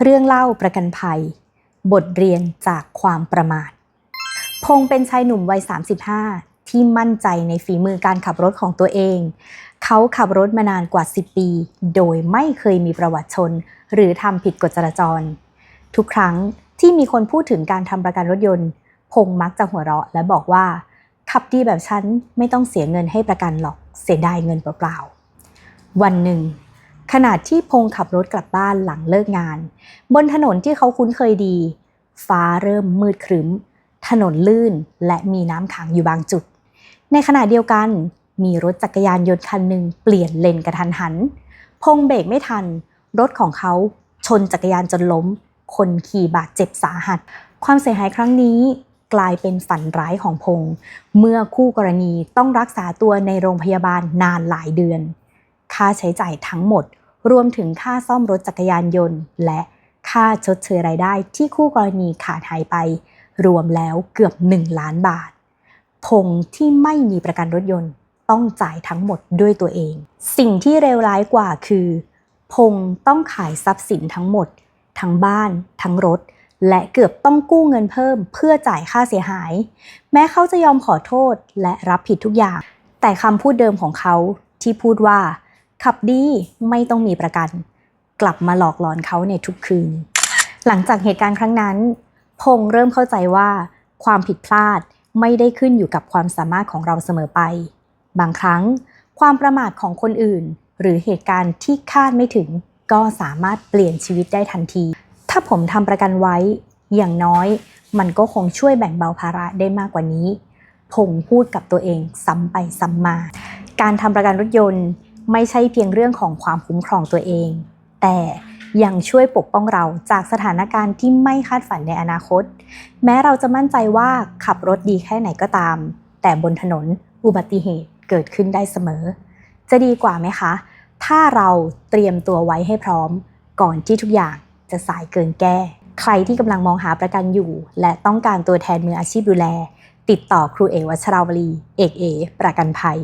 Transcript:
เรื่องเล่าประกันภัย บทเรียนจากความประมาท พงเป็นชายหนุ่มวัย 35 ที่มั่นใจในฝีมือการขับรถของตัวเอง เขาขับรถมานานกว่า 10 ปี โดยไม่เคยมีประวัติชน หรือทำผิดกฎจราจร ทุกครั้งที่มีคนพูดถึงการทำประกันรถยนต์ พงมักจะหัวเราะและบอกว่าขับดีแบบฉันไม่ต้องเสียเงินให้ประกันหรอกเสียดายเงินเปล่าๆวันหนึ่ง ขณะที่พงษ์ขับรถกลับบ้านหลังเลิกงาน บนถนนที่เขาคุ้นเคยดี ฟ้าเริ่มมืดครึ้ม ถนนลื่นและมีน้ำขังอยู่บางจุด ในขณะเดียวกัน มีรถจักรยานยนต์คันหนึ่งเปลี่ยนเลนกระทันหัน พงษ์เบรกไม่ทัน รถของเขาชนจักรยานจนล้ม คนขี่บาดเจ็บสาหัส ความเสียหายครั้งนี้กลายเป็นฝันร้ายของพงษ์เมื่อคู่กรณีต้องรักษาตัวในโรงพยาบาลนานหลายเดือน ค่าใช้จ่ายทั้งหมด รวมถึงค่าซ่อมรถจักรยานยนต์ และค่าชดเชยรายได้ที่คู่กรณีขาดหายไป รวมแล้วเกือบ 1 ล้านบาท พงที่ไม่มีประกันรถยนต์ต้องจ่ายทั้งหมดด้วยตัวเอง สิ่งที่เลวร้ายกว่าคือ พงต้องขายทรัพย์สินทั้งหมด ทั้งบ้าน ทั้งรถ และเกือบต้องกู้เงินเพิ่มเพื่อจ่ายค่าเสียหาย แม้เขาจะยอมขอโทษและรับผิดทุกอย่าง แต่คำพูดเดิมของเขาที่พูดว่า ขับดีไม่ต้องมีประกัน กลับมาหลอกหลอนเขาในทุกคืน หลังจากเหตุการณ์ครั้งนั้น พงษ์เริ่มเข้าใจว่า ความผิดพลาดไม่ได้ขึ้นอยู่กับความสามารถของเราเสมอไป บางครั้ง ความประมาทของคนอื่น หรือเหตุการณ์ที่คาดไม่ถึง ก็สามารถเปลี่ยนชีวิตได้ทันที ถ้าผมทำประกันไว้ อย่างน้อย มันก็คงช่วยแบ่งเบาภาระได้มากกว่านี้ พงษ์พูดกับตัวเองซ้ำไปซ้ำมา การทำประกันรถยนต์ ไม่ใช่เพียงเรื่องของความคุ้มครองตัวเอง แต่ยังช่วยปกป้องเราจากสถานการณ์ที่ไม่คาดฝันในอนาคต แม้เราจะมั่นใจว่าขับรถดีแค่ไหนก็ตาม แต่บนถนนอุบัติเหตุเกิดขึ้นได้เสมอ จะดีกว่าไหมคะ ถ้าเราเตรียมตัวไว้ให้พร้อม ก่อนที่ทุกอย่างจะสายเกินแก้ ใครที่กำลังมองหาประกันอยู่ และต้องการตัวแทนมืออาชีพดูแล ติดต่อครูเอวัชราวลี เอกเอ ประกันภัย